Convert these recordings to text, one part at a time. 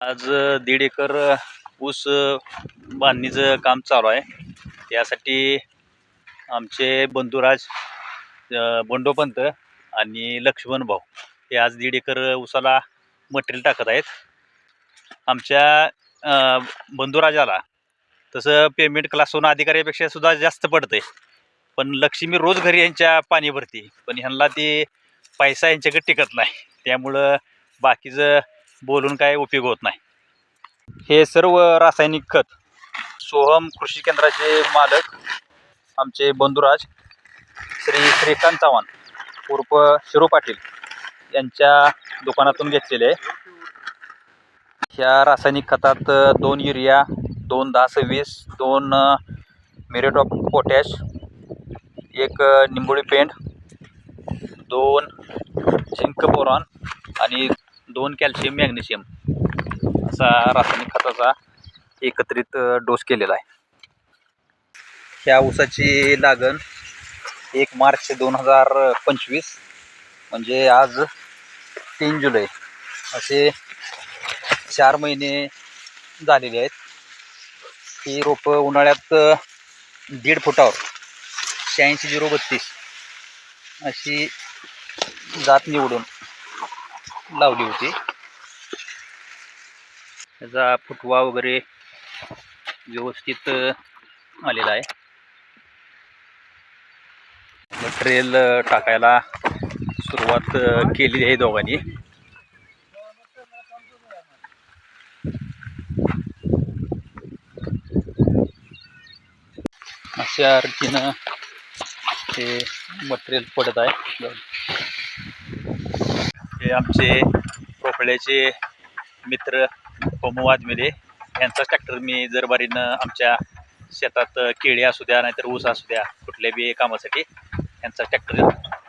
आज दीड एकर ऊस बांधणीचं काम चालू आहे. त्यासाठी आमचे बंधुराज बंडोपंत आणि लक्ष्मण भाऊ हे आज दीड एकर ऊसाला मटेरियल टाकत आहेत. आमच्या बंधुराजाला तसं पेमेंट क्लास होणं अधिकाऱ्यापेक्षा सुद्धा जास्त पडतंय. पण लक्ष्मी रोज घरी यांच्या पाणी भरते पण ह्यांना ते पैसा यांच्याकडे टिकत नाही. त्यामुळं बाकीचं बोलून काय उपयोग होत नाही. हे सर्व रासायनिक खत सोहम कृषी केंद्राचे मालक आमचे बंधुराज श्री श्रीकांत चव्हाण उर्फ शिरो पाटील यांच्या दुकानातून घेतलेले आहे. ह्या रासायनिक खतात दोन युरिया दोन दहा सव्वीस दोन मेरेट ऑफ पोटॅश एक निंबोळी पेंड दोन झिंक बोरॉन आणि दोन कॅल्शियम मॅग्नेशियम असा रासायनिक खताचा एकत्रित डोस केलेला आहे. ह्या ऊसाची लागण एक मार्च दोन हजार पंचवीस म्हणजे आज तीन जुलै. असे चार महिने झालेले आहेत. ही रोपं उन्हाळ्यात दीड फुटावर शहाऐंशी झिरो बत्तीस अशी जात निवडून लावली होती. त्याचा फुटवा वगैरे व्यवस्थित आलेला आहे. मटेरियल टाकायला सुरुवात केली आहे दोघांनी. अशा रीतीनं हे मटेरियल पडत आहे. हे आमचे भोपळ्याचे मित्र होमो वाजमेले. यांचा ट्रॅक्टर मी जरबारीनं आमच्या शेतात केळी असू द्या नाहीतर ऊस असू द्या कुठल्या बी कामासाठी यांचा ट्रॅक्टर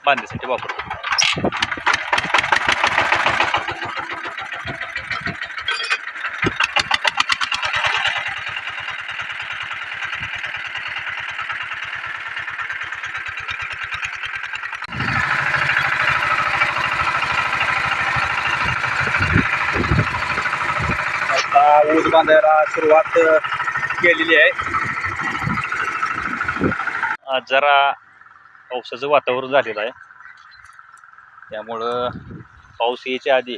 बांधण्यासाठी वापरतो. ऊस बांधायला सुरुवात केलेली आहे. आज जरा पावसाचं वातावरण झालेलं आहे. त्यामुळं पाऊस यायच्या आधी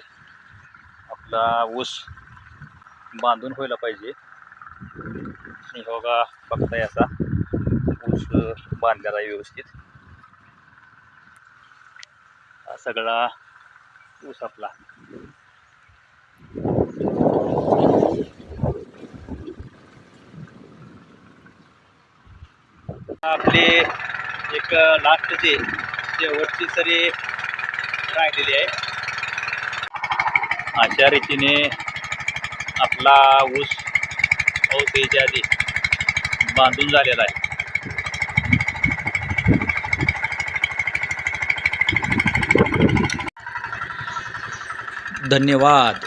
आपला ऊस बांधून व्हायला पाहिजे. आणि हो बघा बघताय याचा ऊस बांधलेला आहे व्यवस्थित. हा सगळा ऊस आपला आपले एक लास्टची शेवटची सरी राहिलेली आहे. अशा रीतीने आपला ऊस पाऊस यायच्या आधी बांधून झालेला आहे. धन्यवाद.